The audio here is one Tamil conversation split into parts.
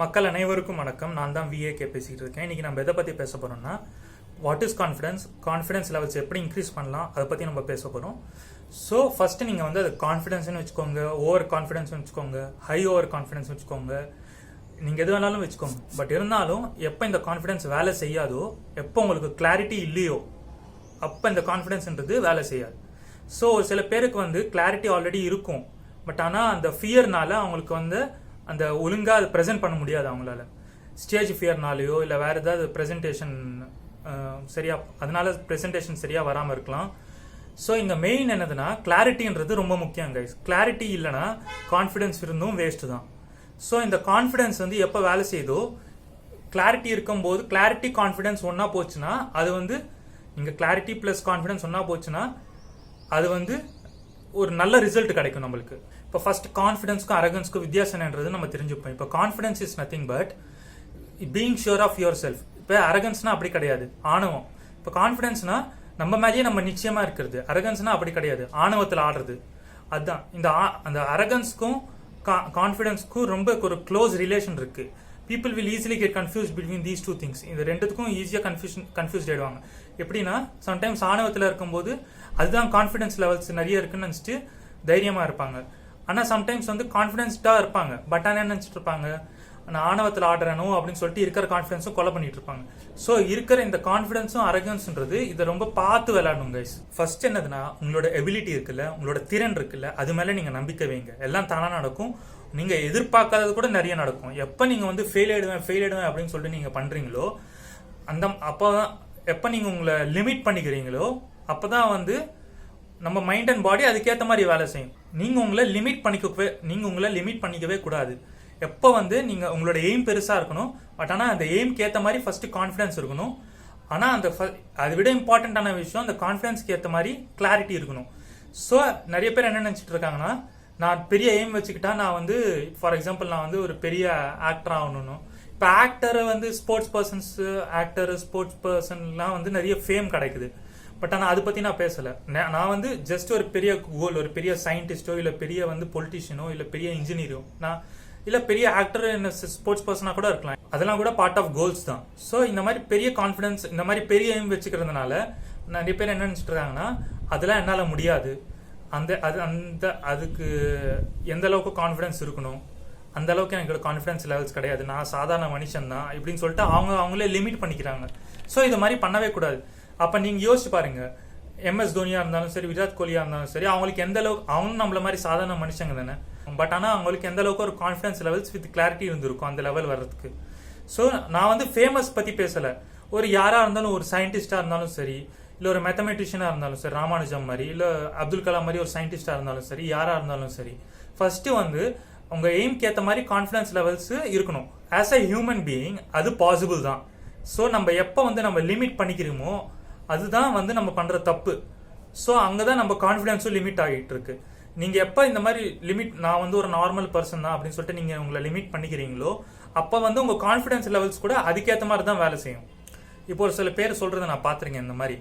மக்கள் அனைவருக்கும் வணக்கம். நான் தான் விஏகே பேசிகிட்டு இருக்கேன். இன்றைக்கி நம்ம எதை பற்றி பேச போகிறோம்னா what is confidence confidence levels எப்படி இன்க்ரீஸ் பண்ணலாம்? அதை பற்றி நம்ம பேச போகிறோம் ஸோ ஃபஸ்ட்டு நீங்கள் வந்து அது கான்ஃபிடென்ஸ்னு வச்சுக்கோங்க ஓவர் கான்ஃபிடென்ஸ்னு வச்சுக்கோங்க ஹை ஓவர் கான்ஃபிடன்ஸ் வச்சுக்கோங்க. நீங்கள் எது வேணாலும் வச்சுக்கோங்க. பட் இருந்தாலும் எப்போ இந்த கான்ஃபிடென்ஸ் வேலை செய்யாதோ எப்போ உங்களுக்கு கிளாரிட்டி இல்லையோ அப்போ இந்த கான்ஃபிடென்ஸ்ன்றது வேலை செய்யாது. ஸோ ஒரு சில பேருக்கு வந்து கிளாரிட்டி ஆல்ரெடி இருக்கும். பட் ஆனால் அந்த ஃபியர்னால அவங்களுக்கு வந்து அந்த ஒழுங்காக அதை ப்ரெசென்ட் பண்ண முடியாது அவங்களால. ஸ்டேஜ் ஃபியர்னாலேயோ இல்லை வேறு ஏதாவது ப்ரெசன்டேஷன் சரியாக அதனால ப்ரெசன்டேஷன் சரியாக வராமல் இருக்கலாம். ஸோ இங்கே மெயின் என்னதுன்னா கிளாரிட்டின்றது ரொம்ப முக்கியம் கைஸ் கிளாரிட்டி இல்லைன்னா கான்ஃபிடென்ஸ் இருந்தும் வேஸ்ட்டு தான். ஸோ இந்த கான்ஃபிடென்ஸ் வந்து எப்போ வேலை செய்யுதோ கிளாரிட்டி இருக்கும்போது கிளாரிட்டி கான்ஃபிடென்ஸ் ஒன்றா போச்சுன்னா அது வந்து நீங்கள் கிளாரிட்டி ப்ளஸ் கான்ஃபிடன்ஸ் ஒன்றா போச்சுன்னா அது வந்து ஒரு நல்ல ரிசல்ட் கிடைக்கும் நம்மளுக்கு. இப்போ ஃபர்ஸ்ட் கான்ஃபிடன்ஸ்க்கும் அரகன்ஸ்க்கும் வித்தியாசம் என்னன்றது நம்ம தெரிஞ்சுப்போம். இப்போ confidence is nothing but being sure of your self இப்போ அரகன்ஸ்னா அப்படி கிடையாது. ஆணவம். இப்போ கான்ஃபிடன்ஸ்னா நம்ம மேலேயே நம்ம நிச்சயமா இருக்கிறது. அரகன்ஸ்னா அப்படி கிடையாது. ஆணவத்தில் ஆடுறது. அதுதான் இந்த ஆ- அந்த அரகன்ஸ்க்கும் கான்ஃபிடன்ஸ்க்கும் ரொம்ப ஒரு க்ளோஸ் ரிலேஷன் இருக்கு. People will easily get confuse between these two things இந்த ரெண்டுத்துக்கும் ஈஸியாக கன்ஃபியூஷன் கன்ஃபியூஸ் ஆயிடுவாங்க. எப்படின்னா சம்டைம்ஸ் ஆணவத்தில் இருக்கும்போது அதுதான் கான்ஃபிடன்ஸ் லெவல்ஸ் நிறைய இருக்குன்னு நினச்சிட்டு தைரியமாக இருப்பாங்க. ஆனால் சம்டைம்ஸ் வந்து கான்ஃபிடென்ஸ்டாக இருப்பாங்க. பட் ஆனால் என்ன நினச்சிட்டு இருப்பாங்க? நான் ஆணவத்தில் ஆடுறேனோ அப்படின்னு சொல்லிட்டு இருக்கிற கான்ஃபிடன்ஸும் கொலை பண்ணிட்டு இருப்பாங்க. ஸோ இருக்கிற இந்த கான்ஃபிடன்ஸும் அரகன்ஸ்ன்றது இதை ரொம்ப பார்த்து விளையாடணும் கைஸ் ஃபர்ஸ்ட் என்னதுன்னா உங்களோட எபிலிட்டி இருக்குல்ல உங்களோட திறன் இருக்குல்ல அது மேலே நீங்கள் நம்பிக்கை வைங்க. எல்லாம் தானாக நடக்கும். நீங்கள் எதிர்பார்க்காதது கூட நிறைய நடக்கும். எப்போ நீங்கள் வந்து ஃபெயில் ஆயிடுவேன் ஃபெயில் ஆயிடுவேன் அப்படின்னு சொல்லிட்டு நீங்கள் பண்ணுறீங்களோ அந்த அப்போ தான் எப்போ நீங்கள் உங்களை லிமிட் பண்ணிக்கிறீங்களோ அப்போ தான் வந்து நம்ம மைண்ட் அண்ட் பாடி அதுக்கேற்ற மாதிரி வேலை செய்யும். நீங்கள் உங்களை லிமிட் பண்ணிக்கவே நீங்கள் உங்களை லிமிட் பண்ணிக்கவே கூடாது. எப்போ வந்து நீங்கள் உங்களோட எய்ம் பெருசாக இருக்கணும் பட் ஆனால் அந்த எய்ம்க்கு ஏற்ற மாதிரி ஃபஸ்ட்டு கான்ஃபிடன்ஸ் இருக்கணும். ஆனால் அந்த அதை விட இம்பார்ட்டண்ட்டான விஷயம் அந்த கான்ஃபிடன்ஸ்க்கு ஏற்ற மாதிரி கிளாரிட்டி இருக்கணும். ஸோ நிறைய பேர் என்ன நினச்சிட்டு இருக்காங்கன்னா நான் பெரிய எய்ம் வச்சுக்கிட்டா நான் வந்து ஃபார் எக்ஸாம்பிள் நான் வந்து ஒரு பெரிய ஆக்டர் ஆகணும் இப்போ ஆக்டர் வந்து ஸ்போர்ட்ஸ் பர்சன்ஸ் ஆக்டர் ஸ்போர்ட்ஸ் பர்சன்லாம் வந்து நிறைய ஃபேம் கிடைக்குது. பட் ஆனால் அதை பற்றி நான் பேசலை. நான் வந்து ஜஸ்ட் ஒரு பெரிய கோல் ஒரு பெரிய சயின்டிஸ்டோ இல்லை பெரிய வந்து பொலிட்டிஷியனோ இல்லை பெரிய இன்ஜினியரோ நான் இல்லை பெரிய ஆக்டர் என்ன ஸ்போர்ட்ஸ் பர்சனாக கூட இருக்கலாம். அதெல்லாம் கூட பார்ட் ஆஃப் கோல்ஸ் தான். ஸோ இந்த மாதிரி பெரிய கான்ஃபிடன்ஸ் இந்த மாதிரி பெரிய எய்ம் வச்சுக்கிறதுனால நிறைய பேர் என்ன நினச்சிட்டு இருக்காங்கன்னா அதெல்லாம் என்னால் முடியாது. அந்த அது அந்த அதுக்கு எந்த அளவுக்கு கான்ஃபிடன்ஸ் இருக்கணும்? அந்த அளவுக்கு எனக்கு கான்ஃபிடன்ஸ் லெவல்ஸ் கிடையாது. நான் சாதாரண மனுஷன் தான் இப்படின்னு சொல்லிட்டு அவங்க அவங்களே லிமிட் பண்ணிக்கிறாங்க. ஸோ இது மாதிரி பண்ணவே கூடாது. அப்போ நீங்கள் யோசிச்சு பாருங்க. எம்எஸ் தோனியா இருந்தாலும் சரி விராட் கோலியா இருந்தாலும் சரி அவங்களுக்கு எந்த அளவுக்கு அவங்க நம்மள மாதிரி சாதாரண மனுஷங்க தானே. பட் ஆனால் அவங்களுக்கு எந்த அளவுக்கு ஒரு கான்ஃபிடன்ஸ் லெவல்ஸ் வித் கிளாரிட்டி இருந்திருக்கும் அந்த லெவல் வர்றதுக்கு. ஸோ நான் வந்து ஃபேமஸ் பற்றி பேசலை. ஒரு யாராக இருந்தாலும் ஒரு சயின்டிஸ்டாக இருந்தாலும் சரி இல்லை ஒரு மேத்தமெட்டிஷியனாக இருந்தாலும் சரி ராமானுஜம் மாதிரி இல்லை அப்துல் கலாம் மாதிரி ஒரு சயின்டிஸ்டாக இருந்தாலும் சரி யாராக இருந்தாலும் சரி ஃபர்ஸ்ட் வந்து உங்க எய்ம்க்கு ஏற்ற மாதிரி கான்ஃபிடன்ஸ் லெவல்ஸ் இருக்கணும். ஆஸ் அ ஹியூமன் பீயிங் அது பாசிபிள் தான். ஸோ நம்ம எப்போ வந்து நம்ம லிமிட் பண்ணிக்கிறோமோ அதுதான் வந்து நம்ம பண்ணுற தப்பு. ஸோ அங்கே தான் நம்ம கான்ஃபிடென்ஸும் லிமிட் ஆகிட்டு இருக்கு நீங்கள் எப்போ இந்த மாதிரி லிமிட் நான் வந்து ஒரு நார்மல் பர்சன் தான் அப்படின்னு சொல்லிட்டு நீங்கள் உங்களை லிமிட் பண்ணிக்கிறீங்களோ அப்போ வந்து உங்கள் கான்ஃபிடென்ஸ் லெவல்ஸ் கூட அதுக்கேற்ற மாதிரி தான் வேலை செய்யும். இப்போ ஒரு சில பேர் சொல்கிறத நான் பார்த்துருக்கேன் இந்த மாதிரி.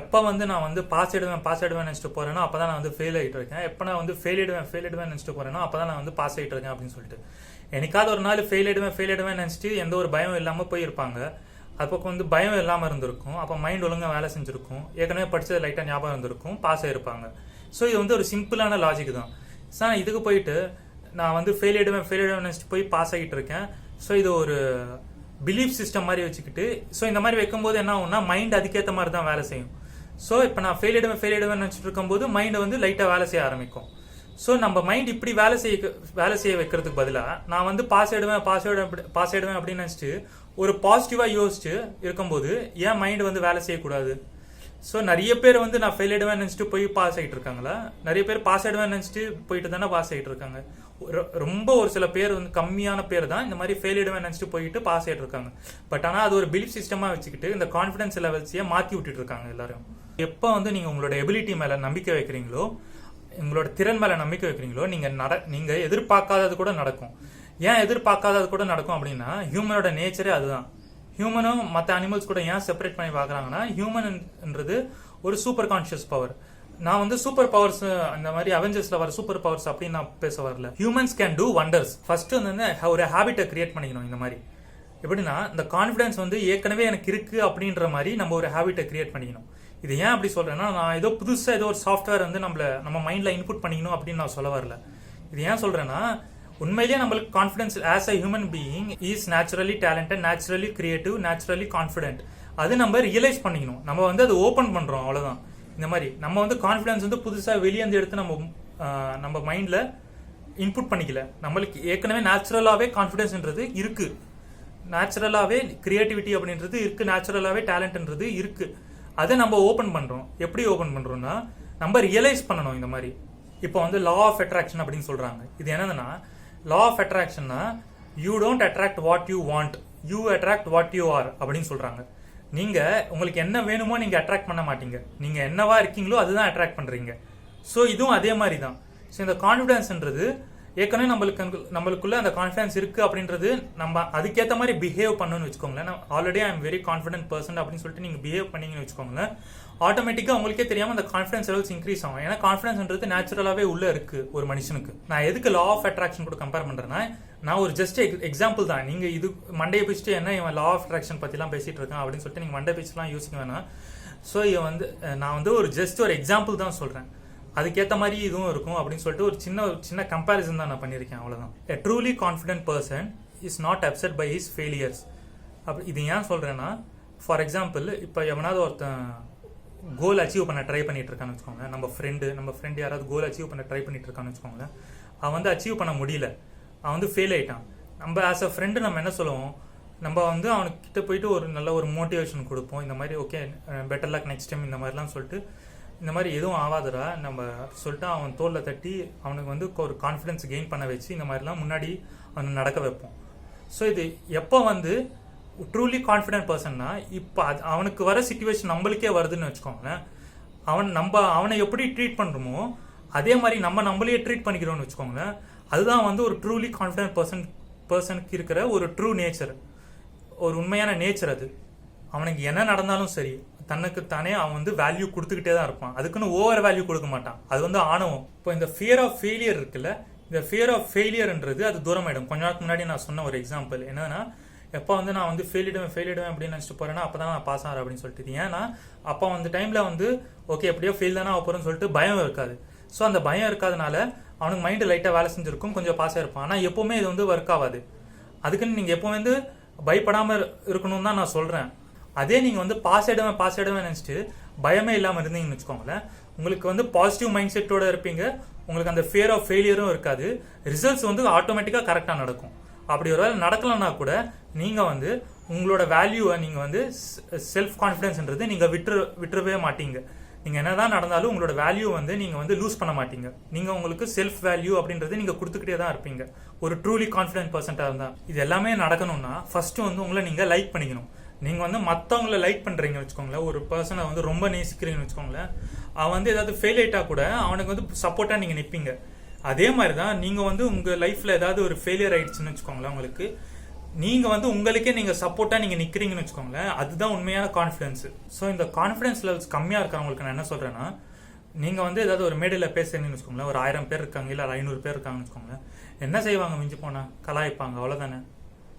எப்போ வந்து நான் வந்து பாஸ் ஆயிடுவேன் பாஸ் ஆயிடுவேன் நினச்சிட்டு போகிறேன்னா அப்போ தான் நான் வந்து ஃபெயில் ஆகிட்டு இருக்கேன். எப்போ நான் வந்து ஃபெயில் ஆயிடுவேன் ஃபெயில் ஆயிடுவேன் நினச்சிட்டு போறேனோ அப்போ தான் நான் வந்து பாஸ் ஆகிட்டு இருக்கேன் அப்படின்னு சொல்லிட்டு. எனக்காவது ஒரு நாள் ஃபெயில் ஆயிடுவேன் ஃபெயில் ஆயிடுவேன் நினச்சிட்டு எந்த ஒரு பயம் இல்லாமல் போயிருப்பாங்க. அப்போ வந்து பயம் இல்லாமல் இருந்திருக்கும். அப்போ மைண்ட் ஒழுங்காக வேலை செஞ்சுருக்கும். ஏற்கனவே படித்தது லைட்டாக ஞாபகம் இருந்திருக்கும். பாஸ் ஆயிருப்பாங்க. ஸோ இது வந்து ஒரு சிம்பிளான லாஜிக் தான். சார் இதுக்கு போயிட்டு நான் வந்து ஃபெயில் ஆகிடுவேன் ஃபெயில் ஆகிடுவேன் நினச்சிட்டு போய் பாஸ் ஆகிட்டு இருக்கேன். ஸோ இது ஒரு பிலீஃப் சிஸ்டம் மாதிரி வச்சுக்கிட்டு ஸோ இந்த மாதிரி வைக்கும்போது என்ன ஆகும்னா மைண்ட் அதுக்கேற்ற மாதிரி தான் வேலை செய்யும். ஸோ இப்போ நான் ஃபெயில் ஆகிடுவேன் ஃபெயில் ஆகிடுவேன் நினச்சிட்டு இருக்கும்போது மைண்டை வந்து லைட்டாக வேலை செய்ய ஆரம்பிக்கும். ஸோ நம்ம மைண்ட் இப்படி வேலை செய்ய வேலை செய்ய வைக்கிறதுக்கு பதிலாக நான் வந்து பாஸ் ஆயிடுவேன் பாஸ் ஆகிடுவேன் பாஸ் ஆயிடுவேன் அப்படின்னு நினச்சிட்டு ஒரு பாசிட்டிவாக யோசிச்சு இருக்கும்போது ஏன் மைண்டு வந்து வேலை செய்யக்கூடாது. ஸோ நிறைய பேர் வந்து நான் ஃபெயில் ஆயிடுவேன் நினச்சிட்டு போய் பாஸ் ஆகிட்டு இருக்காங்களா? நிறைய பேர் பாஸ் ஆயிடுவேன் நினச்சிட்டு போயிட்டு தானே பாஸ் ஆகிட்டு இருக்காங்க. ரொ- ரொம்ப ஒரு சில பேர் வந்து கம்மியான பேர் தான் இந்த மாதிரி ஃபெயில் ஆயிடுவேன் நினச்சிட்டு போயிட்டு பாஸ் ஆகிட்டு இருக்காங்க. பட் ஆனால் அது ஒரு பிலீஃப் சிஸ்டமாக வச்சுக்கிட்டு இந்த கான்ஃபிடன்ஸ் லெவல்ஸையே மாற்றி விட்டுட்டு இருக்காங்க எல்லாரும். எப்போ வந்து நீங்கள் உங்களோட எபிலிட்டி மேலே நம்பிக்கை வைக்கிறீங்களோ உங்களோட திறன் மேலே நம்பிக்கை வைக்கிறீங்களோ நீங்கள் நட நீங்கள் எதிர்பார்க்காதது கூட நடக்கும். ஏன் எதிர்பார்க்காதது கூட நடக்கும் அப்படின்னா ஹியூமனோட நேச்சரே அதுதான். ஹியூமனும் மற்ற அனிமல்ஸ் கூட ஏன் செப்பரேட் பண்ணி பார்க்குறாங்கன்னா ஹியூமன்ன்றது ஒரு சூப்பர் கான்ஷியஸ் பவர் நான் வந்து சூப்பர் பவர்ஸ் அந்த மாதிரி அவெஞ்சர்ஸ்ல வர சூப்பர் பவர்ஸ் அப்படின்னு நான் பேச வரல. Humans can do wonders first வந்து ஒரு ஹேபிட்டை கிரியேட் பண்ணிக்கணும் இந்த மாதிரி. எப்படின்னா இந்த கான்ஃபிடன்ஸ் வந்து ஏற்கனவே எனக்கு இருக்கு அப்படின்ற மாதிரி நம்ம ஒரு ஹேபிட்டை கிரியேட் பண்ணிக்கணும். இது ஏன் அப்படி சொல்றேன்னா நான் ஏதோ புதுசாக ஏதோ ஒரு சாஃப்ட்வேர் வந்து நம்மள நம்ம மைண்ட்ல இன்புட் பண்ணிக்கணும் அப்படின்னு நான் சொல்ல வரல. இது ஏன் சொல்றேன்னா உண்மையிலேயே நம்மளுக்கு confidence as a human being is naturally talented naturally creative naturally confident அது நம்ம ரியலைஸ் பண்ணிக்கணும். நம்ம வந்து அது ஓப்பன் பண்ணுறோம் அவ்வளோதான் இந்த மாதிரி. நம்ம வந்து கான்ஃபிடன்ஸ் வந்து புதுசாக வெளியேந்து எடுத்து நம்ம நம்ம மைண்டில் இன்புட் பண்ணிக்கல. நம்மளுக்கு ஏற்கனவே நேச்சுரலாகவே கான்ஃபிடென்ஸ்ன்றது இருக்கு. நேச்சுரலாகவே கிரியேட்டிவிட்டி அப்படின்றது இருக்குது நேச்சுரலாகவே டேலண்ட்ன்றது இருக்குது அதை நம்ம ஓப்பன் பண்ணுறோம் எப்படி ஓப்பன் பண்ணுறோம்னா நம்ம ரியலைஸ் பண்ணணும் இந்த மாதிரி. இப்போ வந்து லா ஆஃப் அட்ராக்ஷன் அப்படின்னு சொல்கிறாங்க இது என்னதுன்னா law of அட்ராக்ஷன்னா you don't attract what you want you attract what you are அப்படின்னு சொல்றாங்க. நீங்க உங்களுக்கு என்ன வேணுமோ நீங்க அட்ராக்ட் பண்ண மாட்டீங்க. நீங்க என்னவா இருக்கீங்களோ அதுதான் அட்ராக்ட் பண்றீங்க. ஸோ இதுவும் அதே மாதிரி தான். ஸோ இந்த கான்ஃபிடன்ஸ்ன்றது ஏற்கனவே நம்மளுக்கு நம்மளுக்குள்ள அந்த கான்ஃபிடன்ஸ் இருக்கு அப்படின்றது நம்ம அதுக்கேற்ற மாதிரி பிஹேவ் பண்ணணும்னு வச்சுக்கோங்களேன். Already I am very confident person அப்படின்னு சொல்லிட்டு நீங்க பிஹேவ் பண்ணீங்கன்னு வச்சுக்கோங்களேன். ஆட்டோமேட்டிக்காக உங்களுக்கே தெரியாம அந்த கான்ஃபிடன்ஸ் லெவல்ஸ் இன்க்ரீஸ் ஆகும். ஏன்னா கான்ஃபிடன்ஸ்ன்றது நேச்சுரலாகவே உள்ள இருக்கு ஒரு மனுஷனுக்கு. நான் எதுக்கு லா ஆஃப் அட்ராக்ஷன் கூட கம்பேர் பண்ணுறேன்னா நான் ஒரு ஜஸ்ட் எக்ஸாம்பிள் தான். நீங்க இது மண்டையை பிடிச்சிட்டு என்ன இவன் லா ஆஃப் அட்ராக்ஷன் பத்திலாம் பேசிட்டு இருக்கான் அப்படின்னு சொல்லிட்டு நீங்க மண்டை பிடிச்சலாம் யோசிக்க வேணாம். ஸோ இவன் வந்து நான் வந்து ஒரு ஜஸ்ட் ஒரு எக்ஸாம்பிள் தான் சொல்றேன். அதுக்கேற்ற மாதிரி இதுவும் இருக்கும் அப்படின்னு சொல்லிட்டு ஒரு சின்ன ஒரு சின்ன கம்பேரிசன் தான் நான் பண்ணியிருக்கேன் அவ்வளோதான் a truly confident person is not upset by his failures அப்படி இது ஏன் சொல்கிறேன்னா ஃபார் எக்ஸாம்பிள் இப்போ எவனாவது ஒருத்தன் கோல் அச்சீவ் பண்ண ட்ரை பண்ணிட்டு இருக்கான்னு வச்சுக்கோங்க நம்ம ஃப்ரெண்டு நம்ம ஃப்ரெண்டு யாராவது கோல் அச்சீவ் பண்ண ட்ரை பண்ணிட்டு இருக்கான்னு வச்சுக்கோங்களேன். அவன் வந்து அச்சீவ் பண்ண முடியல. அவன் வந்து ஃபெயில் ஆயிட்டான். நம்ம ஆஸ் அ ஃப்ரெண்டு நம்ம என்ன சொல்லுவோம்? நம்ம வந்து அவனுக்கிட்ட போயிட்டு ஒரு நல்ல ஒரு மோட்டிவேஷன் கொடுப்போம். இந்த மாதிரி okay better luck next time இந்த மாதிரிலாம் சொல்லிட்டு இந்த மாதிரி எதுவும் ஆகாதுடா நம்ம சொல்லிட்டு அவன் தோலில் தட்டி அவனுக்கு வந்து ஒரு கான்ஃபிடன்ஸ் கெயின் பண்ண வச்சு இந்த மாதிரிலாம் முன்னாடி அவனை நடக்க வைப்போம். ஸோ இது எப்போ வந்து ட்ரூலி கான்ஃபிடென்ட் பர்சன்னா இப்போ அது அவனுக்கு வர சுச்சுவேஷன் நம்மளுக்கே வருதுன்னு வச்சுக்கோங்களேன். அவன் நம்ம அவனை எப்படி ட்ரீட் பண்ணுறோமோ அதே மாதிரி நம்ம நம்மளையே ட்ரீட் பண்ணிக்கிறோம்னு வச்சுக்கோங்களேன். அதுதான் வந்து ஒரு ட்ரூலி கான்ஃபிடென்ட் பர்சன் பர்சனுக்கு இருக்கிற ஒரு ட்ரூ நேச்சர் ஒரு உண்மையான நேச்சர் அது. அவனுக்கு என்ன நடந்தாலும் சரி தனக்கு தானே அவன் வந்து வேல்யூ கொடுத்துக்கிட்டே தான் இருப்பான். அதுக்குன்னு ஓவர் வேல்யூ கொடுக்க மாட்டான். அது வந்து ஆணவம். இப்போ இந்த ஃபியர் ஆஃப் ஃபெயிலியர் இருக்குல்ல இந்த ஃபியர் ஆஃப் ஃபெயிலியர்ன்றது அது தூரமாயிடும். கொஞ்ச நாளுக்கு முன்னாடி நான் சொன்ன ஒரு எக்ஸாம்பிள் என்னன்னா எப்போ வந்து நான் வந்து ஃபெயிலிடுவேன் ஃபெயிலிடுவேன் அப்படின்னு நினச்சிட்டு போறேன்னா அப்போ தான் நான் பாஸ் ஆகிறேன் அப்படின்னு சொல்லிட்டு. ஏன்னா அப்போ அந்த டைமில் வந்து ஓகே எப்படியோ ஃபெயில் தானே போகிறேன்னு சொல்லிட்டு பயம் இருக்காது. ஸோ அந்த பயம் இருக்காதனால அவனுக்கு மைண்டு லைட்டாக வேலை செஞ்சிருக்கும் கொஞ்சம் பாஸ் ஆகிருப்பான் ஆனால் எப்போவுமே இது வந்து ஒர்க் ஆகாது. அதுக்குன்னு நீங்கள் எப்போ வந்து பயப்படாமல் இருக்கணும்னு தான் நான் சொல்கிறேன் அதே நீங்கள் வந்து பாஸ் ஆயிடுவேன் பாஸ் ஆயிடுவேன் நினச்சிட்டு பயமே இல்லாமல் இருந்தீங்கன்னு வச்சுக்கோங்களேன். உங்களுக்கு வந்து பாசிட்டிவ் மைண்ட் செட்டோட இருப்பீங்க. உங்களுக்கு அந்த ஃபியர் ஆஃப் ஃபெயிலியரும் இருக்காது. ரிசல்ட்ஸ் வந்து ஆட்டோமேட்டிக்காக கரெக்டாக நடக்கும். அப்படி ஒரு வேலை நடக்கலைன்னா கூட நீங்கள் வந்து உங்களோட வேல்யூவை நீங்கள் வந்து செல்ஃப் கான்ஃபிடென்ஸ்ன்றது நீங்கள் விட்டுரு விட்டுறவே மாட்டீங்க. நீங்கள் என்னதான் நடந்தாலும் உங்களோட வேல்யூ வந்து நீங்கள் வந்து லூஸ் பண்ண மாட்டீங்க. நீங்கள் உங்களுக்கு செல்ஃப் வேல்யூ அப்படின்றது நீங்கள் கொடுத்துக்கிட்டே தான் இருப்பீங்க. ஒரு ட்ரூலி கான்ஃபிடென்ட் பர்சன்ட்டாக இருந்தால் இது எல்லாமே நடக்கணும்னா ஃபஸ்ட்டு வந்து உங்களை நீங்கள் லைக் பண்ணிக்கணும். நீங்கள் வந்து மற்றவங்கள லைக் பண்ணுறீங்கன்னு வச்சுக்கோங்களேன். ஒரு பர்சனை வந்து ரொம்ப நேசிக்கிறீங்கன்னு வச்சுக்கோங்களேன். அவன் வந்து ஏதாவது ஃபெயில் ஆயிட்டா கூட அவனுக்கு வந்து சப்போர்ட்டாக நீங்கள் நிற்பீங்க அதே மாதிரி தான் நீங்கள் வந்து உங்கள் லைஃப்பில் ஏதாவது ஒரு ஃபெயிலியர் ஆயிடுச்சுன்னு வச்சுக்கோங்களேன் உங்களுக்கு. நீங்கள் வந்து உங்களுக்கே நீங்கள் சப்போர்ட்டாக நீங்கள் நிற்கிறீங்கன்னு வச்சுக்கோங்களேன். அதுதான் உண்மையான கான்ஃபிடன்ஸ் ஸோ இந்த கான்ஃபிடன்ஸ் லெவல்ஸ் கம்மியாக இருக்கிறவங்களுக்கு நான் என்ன சொல்கிறேன்னா நீங்கள் வந்து ஏதாவது ஒரு மேடையில் பேசுறீங்கன்னு வச்சுக்கோங்களேன். ஒரு ஆயிரம் பேர் இருக்காங்க இல்லை ஐநூறு பேர் இருக்காங்கன்னு வச்சுக்கோங்களேன். என்ன செய்வாங்க மிஞ்சி போனால் கலாய்ப்பாங்க அவ்வளோதானே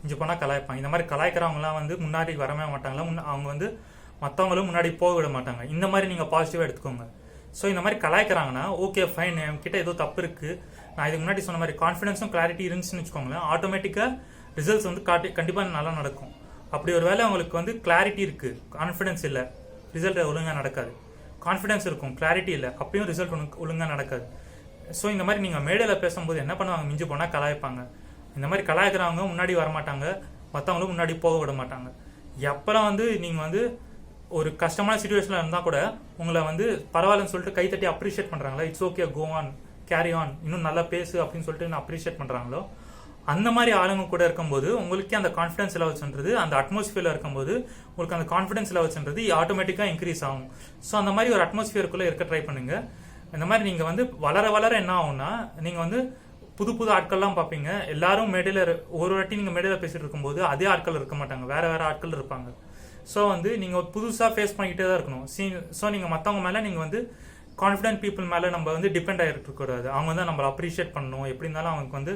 மிஞ்சி போனால் கலாய்ப்பாங்க. இந்த மாதிரி கலாய்க்கிறவங்களாம் வந்து முன்னாடி வரவே மாட்டாங்களா? முன்ன- அவங்க வந்து மற்றவங்களும் முன்னாடி போக விட மாட்டாங்க. இந்த மாதிரி நீங்கள் பாசிட்டிவாக எடுத்துக்கோங்க. ஸோ இந்த மாதிரி கலாய்க்கிறாங்கன்னா ஓகே ஃபைன் என்கிட்ட ஏதோ தப்பு இருக்குது நான் இதுக்கு முன்னாடி சொன்ன மாதிரி கான்ஃபிடன்ஸும் கிளாரிட்டி இருந்துச்சுன்னு வச்சுக்கோங்களேன். ஆட்டோமேட்டிக்காக ரிசல்ட்ஸ் வந்து காட்டி கண்டிப்பாக நல்லா நடக்கும். அப்படி ஒரு வேளை உங்களுக்கு வந்து கிளாரிட்டி இருக்குது கான்ஃபிடன்ஸ் இல்லை. ரிசல்ட் ஒழுங்காக நடக்காது. கான்ஃபிடன்ஸ் இருக்கும். கிளாரிட்டி இல்லை. அப்பயும் ரிசல்ட் ஒழுங்காக நடக்காது. ஸோ இந்த மாதிரி நீங்கள் மேடையில் பேசும்போது என்ன பண்ணுவாங்க? மிஞ்சி போனால் கலாய்ப்பாங்க. இந்த மாதிரி கலாய்க்கிறவங்க முன்னாடி வரமாட்டாங்க மற்றவங்களும் முன்னாடி போக விட மாட்டாங்க. எப்போல்லாம் வந்து நீங்கள் வந்து ஒரு கஷ்டமான சுச்சுவேஷனில் இருந்தால் கூட உங்களை வந்து பரவாயில்லன்னு சொல்லிட்டு கைத்தட்டி அப்ரிஷியேட் பண்ணுறாங்களா it's okay go on carry on இன்னும் நல்லா பேசு அப்படின்னு சொல்லிட்டு நான் அப்ரிஷியேட் பண்ணுறாங்களோ அந்த மாதிரி ஆளுங்க கூட இருக்கும்போது உங்களுக்கே அந்த கான்ஃபிடன்ஸ் லெவல்ஸ்ன்றது அந்த அட்மாஸ்ஃபியரில் இருக்கும்போது உங்களுக்கு அந்த கான்ஃபிடன்ஸ் லெவல்ஸ்ன்றது ஆட்டோமேட்டிக்காக இன்க்ரீஸ் ஆகும். ஸோ அந்த மாதிரி ஒரு அட்மாஸ்ஃபியருக்குள்ளே இருக்க ட்ரை பண்ணுங்கள் இந்த மாதிரி நீங்கள் வந்து வளர வளர என்ன ஆகும்னா நீங்கள் வந்து புது புது ஆட்கள்லாம் பார்ப்பீங்க. எல்லாரும் மேடையில் ஒரு வாட்டி நீங்கள் மேடையில் பேசிட்டு இருக்கும்போது அதே ஆட்கள் இருக்க மாட்டாங்க. வேறு வேறு ஆட்கள் இருப்பாங்க. ஸோ வந்து நீங்கள் புதுசாக ஃபேஸ் பண்ணிக்கிட்டே தான் இருக்கணும். ஸோ நீங்கள் மற்றவங்க மேலே நீங்கள் வந்து கான்ஃபிடென்ட் பீப்புள் மேலே நம்ம வந்து டிபெண்ட் ஆகிட்டு கூடாது அவங்க வந்து நம்மளை அப்ரிஷியேட் பண்ணணும். எப்படி இருந்தாலும் அவனுக்கு வந்து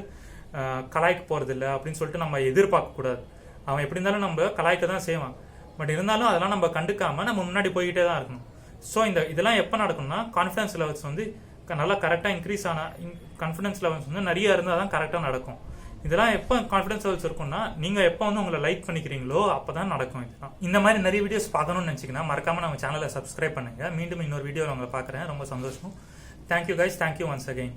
கலாய்க்க போகிறது இல்லை அப்படின்னு சொல்லிட்டு நம்ம எதிர்பார்க்கக்கூடாது அவன் எப்படி இருந்தாலும் நம்ம கலாய்க்க தான் செய்வான். பட் இருந்தாலும் அதெல்லாம் நம்ம கண்டுக்காமல் நம்ம முன்னாடி போய்கிட்டே தான் இருக்கணும். ஸோ இந்த இதெல்லாம் எப்போ நடக்கணும்னா கான்ஃபிடன்ஸ் லெவல்ஸ் வந்து நல்லா கரெக்டாக இன்க்ரீஸ் ஆன கான்ஃபிடன்ஸ் லெவல்ஸ் வந்து நிறைய இருந்தால் தான் கரெக்டாக நடக்கும். இதெல்லாம் எப்போ கான்ஃபிடன்ஸ் லெவல்ஸ் இருக்கும்னா நீங்கள் எப்போ வந்து உங்களை லைக் பண்ணிக்கிறீங்களோ அப்போ தான் நடக்கும் இதெல்லாம். இந்த மாதிரி நிறைய வீடியோஸ் பார்க்கணும்னு நினச்சிங்கன்னா மறக்காமல் நம்ம சேனலை சப்ஸ்கிரைப் பண்ணுங்கள் மீண்டும் இன்னொரு வீடியோவில் உங்களை பார்க்குறேன். ரொம்ப சந்தோஷம். Thank you guys thank you once again